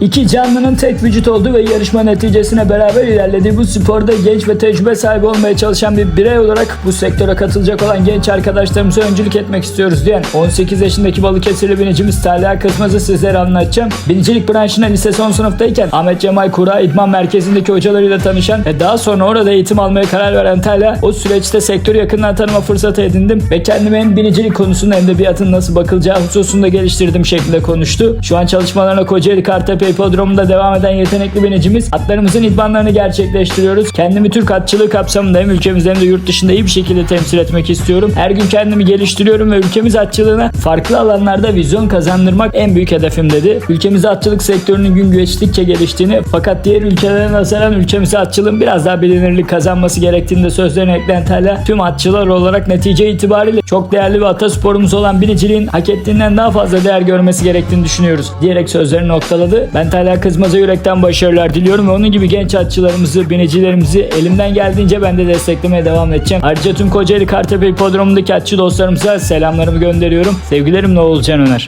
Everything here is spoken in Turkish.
İki canlının tek vücut olduğu ve yarışma neticesine beraber ilerlediği bu sporda genç ve tecrübe sahibi olmaya çalışan bir birey olarak bu sektöre katılacak olan genç arkadaşlarımıza öncülük etmek istiyoruz diyen 18 yaşındaki Balıkesirli binicimiz Talha Kızmaz'ı sizlere anlatacağım. Binicilik branşına lise son sınıftayken Ahmet Cemal Kura İdman Merkezi'ndeki hocalarıyla tanışan ve daha sonra orada eğitim almaya karar veren Talha o süreçte sektörü yakından tanıma fırsatı edindim ve kendimi hem binicilik konusunda hem de biatın nasıl bakılacağı hususunda geliştirdim şeklinde konuştu. Şu an çalışmalarına Kocaeli Kartepe Hipodromu'nda devam eden yetenekli binicimiz atlarımızın idmanlarını gerçekleştiriyoruz. Kendimi Türk atçılığı kapsamında hem ülkemizde hem de yurt dışında iyi bir şekilde temsil etmek istiyorum. Her gün kendimi geliştiriyorum ve ülkemiz atçılığına farklı alanlarda vizyon kazandırmak en büyük hedefim dedi. Ülkemizde atçılık sektörünün gün geçtikçe geliştiğini fakat diğer ülkelere nazaran ülkemizde atçılığın biraz daha bilinirlik kazanması gerektiğini sözlerine ekleyen Talha tüm atçılar olarak netice itibariyle çok değerli bir atasporumuz olan biniciliğin hak ettiğinden daha fazla değer görmesi gerektiğini düşünüyoruz diyerek sözlerini noktaladı. Ben Talha Kızmaz'a yürekten başarılar diliyorum ve onun gibi genç atçılarımızı, binicilerimizi elimden geldiğince ben de desteklemeye devam edeceğim. Ayrıca tüm Kocaeli Kartepe Hipodromu'ndaki atçı dostlarımıza selamlarımı gönderiyorum. Sevgilerimle Oğulcan Öner.